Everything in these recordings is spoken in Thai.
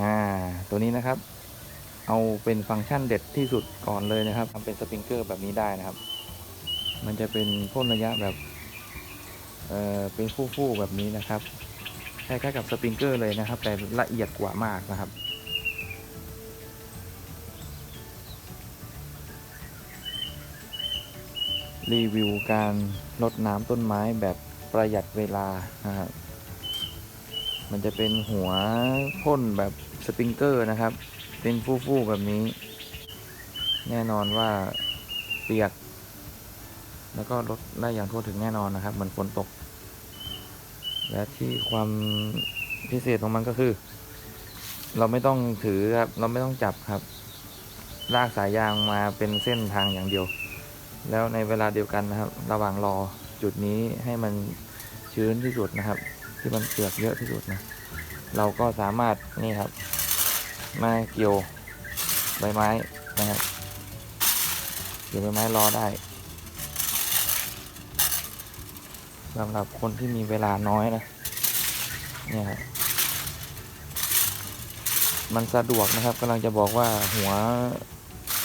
อ่า ตัวนี้นะครับ เอาเป็นฟังก์ชันเด็ดที่สุดก่อนเลยนะครับทำเป็นสปริงเกอร์แบบนี้ได้นะครับ มันจะเป็นพ่นระยะแบบเอ่อเป็นฟู่ๆแบบนี้นะครับคล้ายๆกับสปริงเกอร์เลยนะครับ แต่ละเอียดกว่ามากนะครับรีวิวการรดน้ำต้นไม้แบบประหยัดเวลานะครับ มันจะเป็นหัวพ่นแบบสปริงเกอร์นะครับ เป็นฟู่ๆแบบนี้ แน่นอนว่าเปียก แล้วก็ลดได้อย่างทั่วถึงแน่นอนนะครับ เหมือนฝนตก และที่ความพิเศษของมันก็คือ เราไม่ต้องถือครับ เราไม่ต้องจับครับ ลากสายยางมาเป็นเส้นทางอย่างเดียว แล้วในเวลาเดียวกันนะครับ ระหว่างรอจุดนี้ให้มันชื้นที่สุดนะครับ ที่มันเปียกเยอะที่สุดนะเราก็สามารถนี่ครับ มาเกี่ยวใบไม้นะครับเกี่ยวใบไม้รอได้สำหรับคนที่มีเวลาน้อยนะเนี่ยครับมันสะดวกนะครับกำลังจะบอกว่าหัว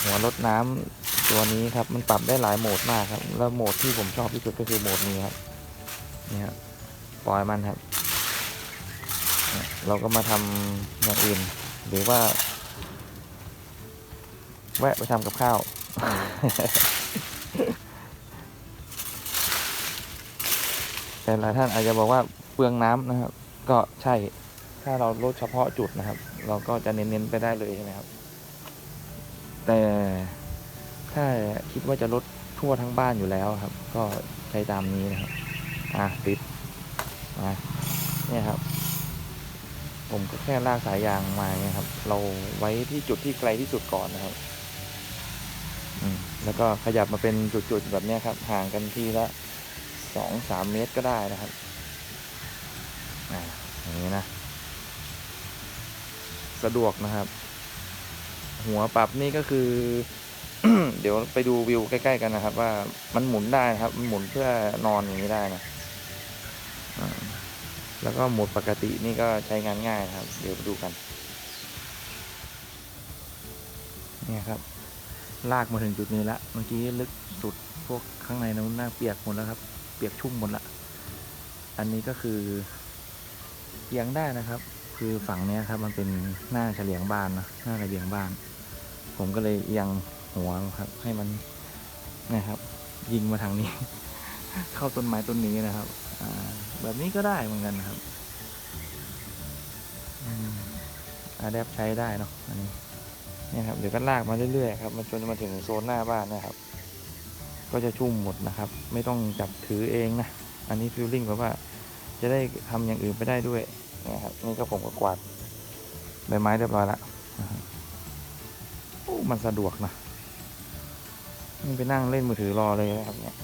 หัวรดน้ำตัวนี้ครับ มันปรับได้หลายโหมดมากครับ แล้วโหมดที่ผมชอบที่สุดก็คือโหมดนี้ครับนี่ครับ ปล่อยมันครับ เราก็มาทำอย่างอื่น หรือว่า แวะไปทำกับข้าว แต่หลายท่านอาจจะบอกว่าเปลืองน้ำนะครับ ก็ใช่ ถ้าเราลดเฉพาะจุดนะครับ เราก็จะเน้นๆไปได้เลยใช่ไหมครับ แต่ถ้าคิดว่าจะลดทั่วทั้งบ้านอยู่แล้วครับ ก็ใช้ตามนี้นะครับ อะติด มาเนี่ยครับ ผมก็แค่ลากสายยางมาเนี่ยครับ เราไว้ที่จุดที่ไกลที่สุดก่อนนะครับแล้วก็ขยับมาเป็นจุดๆแบบนี้ครับ ห่างกันทีละสองสามเมตรก็ได้นะครับอ่าอย่างนี้นะ สะดวกนะครับ หัวปรับนี่ก็คือ เดี๋ยวไปดูวิวใกล้ ๆ กันนะครับ ว่ามันหมุนได้นะครับ มันหมุนเพื่อนอนอย่างนี้ได้นะ แล้วก็โหมดปกตินี่ก็ใช้งานง่ายครับ เดี๋ยวไปดูกัน เนี่ยครับ ลากมาถึงจุดนี้ล้วเมื่อกี้ลึกสุดพวกข้างในนู้นน่าเปียกหมดแล้วครับ เปียกชุ่มหมดละ อันนี้ก็คือเอียงได้นะครับ คือฝั่งเนี้ยครับมันเป็นหน้าเฉลียงบ้านนะหน้าระเบียงบ้าน ผมก็เลยเอียงหัวครับ ให้มันนะครับ ยิงมาทางนี้ เข้าต้นไม้ต้นนี้นะครับอ่า แบบนี้ก็ได้เหมือนกันนะครับอาแดปใช้ได้เนาะอันนี้เนี่ยครับเดี๋ยวก็ลากมาเรื่อยๆครับมาจนมาถึงโซนหน้าบ้านนะครับ ก็จะชุ่มหมดนะครับ ไม่ต้องจับถือเองนะอันนี้ฟิลลิ่งแบบว่า จะได้ทำอย่างอื่นไปได้ด้วยนะครับนี่ก็ผมก็กวาดใบไม้เรียบร้อยละโอ้มันสะดวกนะนี่ไปนั่งเล่นมือถือรอเลยนะครับเนี่ย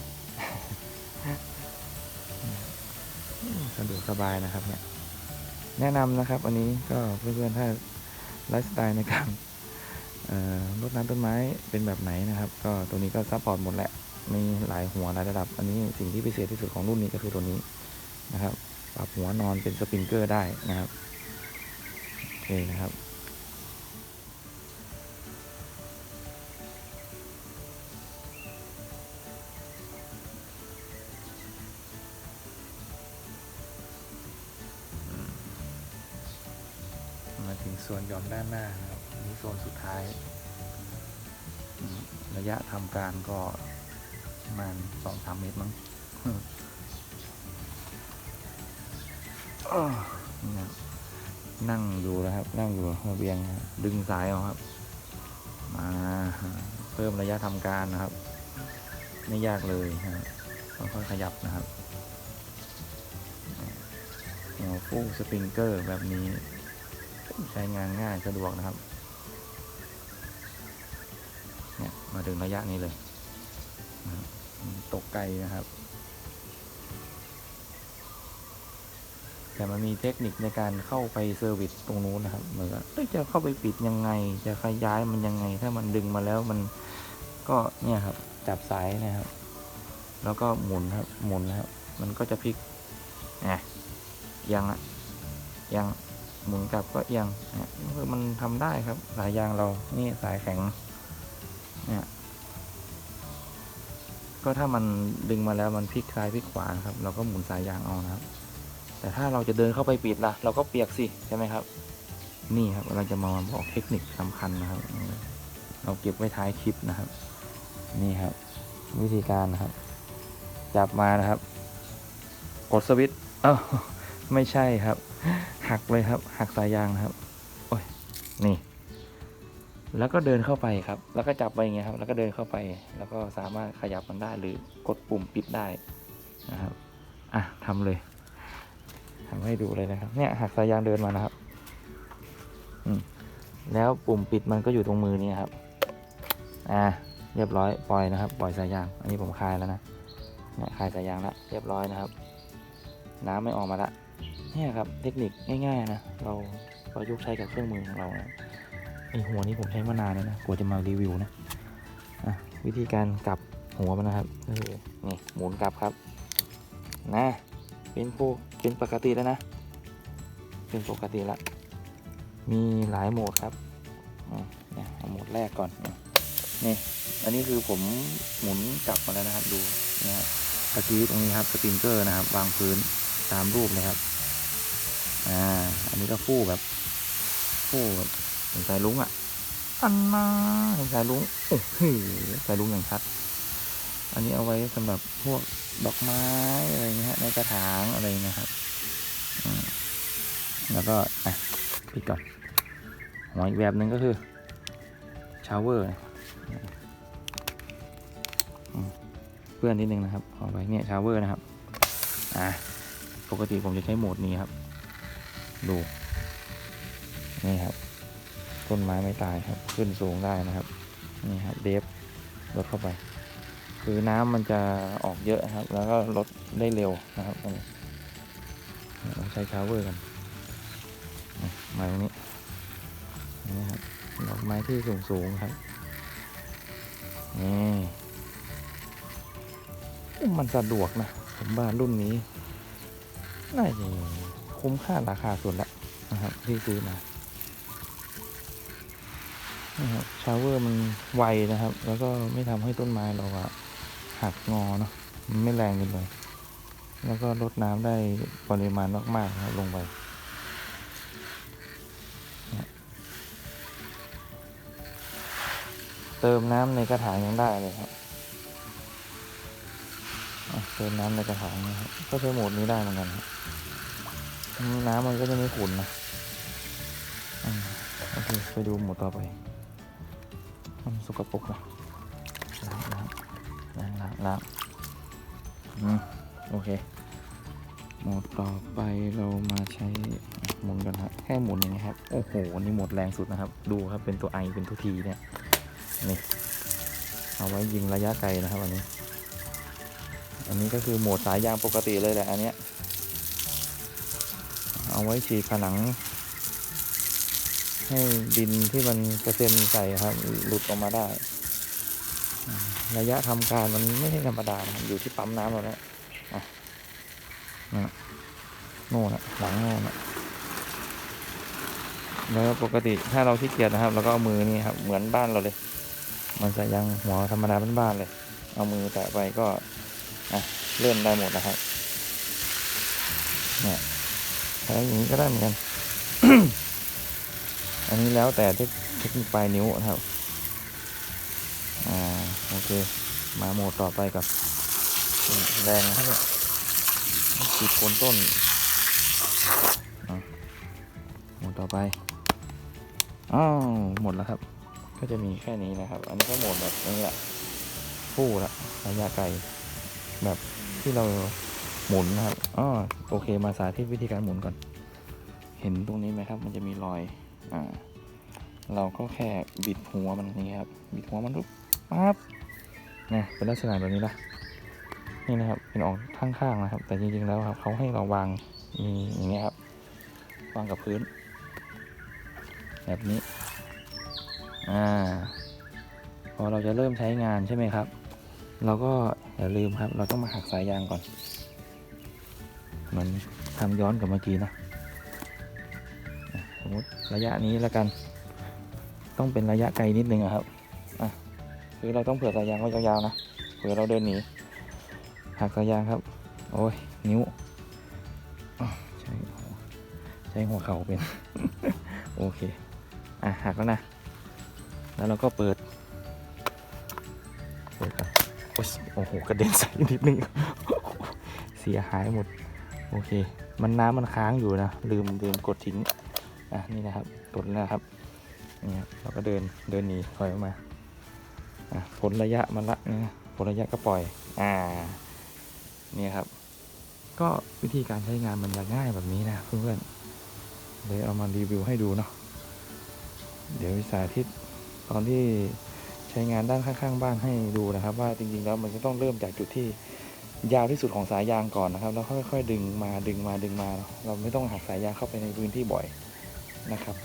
ะดวกสบายนะครับเนี่ยแนะนำนะครับอันนี้ก็เพื่อนๆถ้าไลฟ์สไตล์ในการเอ่อรดน้ำต้นไม้เป็นแบบไหนนะครับ ก็ตัวนี้ก็ซัพพอร์ตหมดแหละมีหลายหัวหลายระดับ อันนี้สิ่งที่พิเศษที่สุดของรุ่นนี้ก็คือตัวนี้นะครับ ปรับหัวนอนเป็นสปริงเกอร์ได้นะครับโอเคนะครับ นด้านหน้านะครับนนี้โซนสุดท้าย ระยะทำการก็ประมาณสองสามเมตรมั้งนั่งอยู่นะครับ นั่งอยู่ระเบียงดึงสายออกครับ มาเพิ่มระยะทำการนะครับ ไม่ยากเลยนะครับค่อยๆขยับนะครับหัวฟูสปริงเกอร์แบบนี้ ใช้งานง่ายสะดวกนะครับ เนี่ยมาถึงระยะนี้เลย ตกไกลนะครับ แต่มันมีเทคนิคในการเข้าไปเซอร์วิสตรงนู้นนะครับ เหมือนกับจะเข้าไปปิดยังไง จะขย้ายมันยังไง ถ้ามันดึงมาแล้วมันก็เนี่ยครับ จับสายนะครับ แล้วก็หมุนครับ หมุนนะครับ มันก็จะพลิกอะยังอะยัง หมุนกลับก็เอียงเนี่ยคือมันทำได้ครับสายยางเรานี่สายแข็งเนี่ยก็ถ้ามันดึงมาแล้วมันพลิกซ้ายพลิกขวาะครับ เราก็หมุนสายยางเอานะครับ แต่ถ้าเราจะเดินเข้าไปปิดล่ะ เราก็เปียกสิใช่ไหมครับ นี่ครับเราจะมาบอกเทคนิคสำคัญนะครับ เราเก็บไว้ท้ายคลิปนะครับ นี่ครับ วิธีการนะครับ จับมานะครับ กดสวิตช์เอ้าไม่ใช่ครับ หักเลยครับ หักสายยางนะครับ โอ้ย นี่ แล้วก็เดินเข้าไปครับ แล้วก็จับไปอย่างเงี้ยครับ แล้วก็เดินเข้าไป แล้วก็สามารถขยับมันได้หรือกดปุ่มปิดได้นะครับ อะทำเลยทำให้ดูเลยนะครับ เนี่ยหักสายยางเดินมานะครับ อืมแล้วปุ่มปิดมันก็อยู่ตรงมือนี้ครับ อ่า เรียบร้อย ปล่อยนะครับ ปล่อยสายยาง อันนี้ผมคลายแล้วนะเนี่ยคลายสายยางแล้วเรียบร้อยนะครับ น้ำไม่ออกมาละ นี่ยครับเทคนิคง่ายๆนะเราประยุกต์ใช้กับเครื่องมือของเรานะไอหัวนี้ผมใช้มานานแล้วนะกว่าจะมารีวิวนะะวิธีการกลับหัวมันนะครับก็คือนี่หมุนกลับครับนะเป็นปกเป็นปกติแล้วนะ เป็นปกติละมีหลายโหมดครับอืมเนี่ยโหมดแรกก่อนนี่อันนี้คือผมหมุนกลับมาแล้วนะครับดูนะครับตะกี้ตรงนี้ครับสปริงเกอร์นะครับ วางพื้นตามรูปเลยครับ อ่า อันนี้ก็ฟู่แบบ ฟู่แบบเหมือนสายลุงอะ อันมาเห็นสายลุงโอ้โหสายลุงอย่างชัด อันนี้เอาไว้สำหรับพวกดอกไม้อะไรเงี้ยฮะในกระถางอะไรเงี้ยครับอืมแล้วก็อะปิดก่อนหัวอีกแบบหนึ่งก็คือชาวเวอร์เพื่อนนิดนึงนะครับเอาไว้เนี่ยชาวเวอร์นะครับ อะปกติผมจะใช้โหมดนี้ครับ ดู นี่ครับ ต้นไม้ไม่ตายครับ ขึ้นสูงได้นะครับ นี่ครับเดฟลดเข้าไป คือน้ำมันจะออกเยอะครับ แล้วก็ลดได้เร็วนะครับตรงนี้เราใช้ชาวเวอร์กันมาตรงนี้นี่ครับดอกไม้ที่สูงสูงครับนี่มันสะดวกนะผมว่ารุ่นนี้น่าจะ คุ้มค่าราคาสุดละนะครับที่ซื้อมานะครับชาวเวอร์มันไวนะครับ แล้วก็ไม่ทำให้ต้นไม้เราอะหักงอเนาะมันไม่แรงเกินไปแล้วก็ลดน้ำได้ปริมาณมากๆครับลงไปเติมน้ำในกระถางยังได้เลยครับเติมน้ำในกระถางนะครับก็ใช้โหมดนี้ได้เหมือนกันครับ น้ำมันก็จะไม่ขุ่นนะอืมโอเค ไปดูหมดต่อไป มันสกปรกนะล้างล้างล้างล้างล้างโอเค หมดต่อไปเรามาใช้หมุนกันครับแค่หมุนอย่างนี้ครับ โอ้โห นี่หมดแรงสุดนะครับ ดูครับ เป็นตัวไอ เป็นตัวทีเนี่ย นี่ เอาไว้ยิงระยะไกลนะครับอันนี้ อันนี้ก็คือโหมดสายยางปกติเลยแหละอันเนี้ย เอาไว้ฉีดผนัง ให้ดินที่มันกระเซ็นใส่ครับ หลุดออกมาได้ ระยะทำการมันไม่ใช่ธรรมดาอยู่ที่ปั๊มน้ำเราแล้วอะนั่นน่ะโน่นนะหลังโน่นนะแล้วปกติถ้าเราขี้เกียจนะครับเราก็เอามือนี่ครับ เหมือนบ้านเราเลย มันจะยังหัวธรรมดาบ้านๆเลย เอามือแตะไปก็อะเลื่อนได้หมดนะครับเนี่ย ใช้อย่างนี้ก็ได้เหมือนกัน อันนี้แล้วแต่เทคเทคนิคปลายนิ้วครับ อ่า โอเค มาโหมดต่อไปก่อน แรงนะครับเนี่ยติดโคนต้นโหมดต่อไป อ้าว หมดแล้วครับ ก็จะมีแค่นี้นะครับ อันนี้ก็โหมดแบบนี้แหละ ฟู่ละระยะไกล แบบที่เรา หมุนนะครับอ๋อโอเคมาสาธิตวิธีการหมุนก่อน เห็นตรงนี้ไหมครับ มันจะมีรอยอ่าเราก็แค่บิดหัวมันอย่างนี้ครับบิดหัวมันปุ๊บปั๊บนี่ยเป็นลักษณะแบบนี้ละนี่นะครับเป็นออกข้างๆนะครับ แต่จริงๆแล้วครับเขาให้เราวางมีอย่างเงี้ยครับวางกับพื้น แบบนี้อ่าพอเราจะเริ่มใช้งานใช่ไหมครับ เราก็อย่าลืมครับ เราต้องมาหักสายยางก่อน เหมือนทำย้อนกับเมื่อกี้นะอะมมติระยะนี้แล้วกัน ต้องเป็นระยะไกลนิดนึงครับอะคือเราต้องเผื่อสายยางไว้ยาวๆนะเผื่อเราเดินหนีหักสายยางครับ โอ้ยนิ้วอ้าวใช้ใช้หัวเข่าเป็น โอเค อะหักแล้วนะ แล้วเราก็เปิดเปิดครับโอ้โหกระเด็นใส่นิดนึงเสียหายหมด โอเค มันน้ำมันค้างอยู่นะ ลืมลืมกดทิ้ง อะนี่นะครับ กดแล้วนะครับนี่ครับเราก็เดินเดินหนีถอยออกมา อะพ้นระยะมันละนะพ้นระยะก็ปล่อย อ่า นี่ครับ ก็วิธีการใช้งานมันจะง่ายแบบนี้นะเพื่อนๆเลยเอามารีวิวให้ดูเนาะ เดี๋ยววิสาธิตตอนที่ใช้งานด้านข้างๆบ้านให้ดูนะครับ ว่าจริงๆแล้วมันจะต้องเริ่มจากจุดที่ ยาวที่สุดของสายยางก่อนนะครับ แล้วค่อยๆดึงมาดึงมาดึงมา เราไม่ต้องหักสายยางเข้าไปในพื้นที่บ่อยนะครับ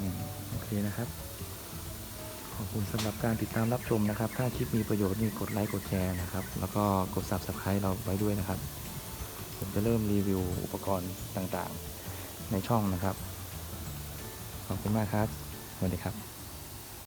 อโอเคนะครับ ขอบคุณสำหรับการติดตามรับชมนะครับ ถ้าคลิปมีประโยชน์นี่กดไลค์กดแชร์นะครับ แล้วก็กด subscribe เราไว้ด้วยนะครับ ผมจะเริ่มรีวิวอุปกรณ์ต่างๆ ในช่องนะครับ ขอบคุณมากครับสวัสดีครับ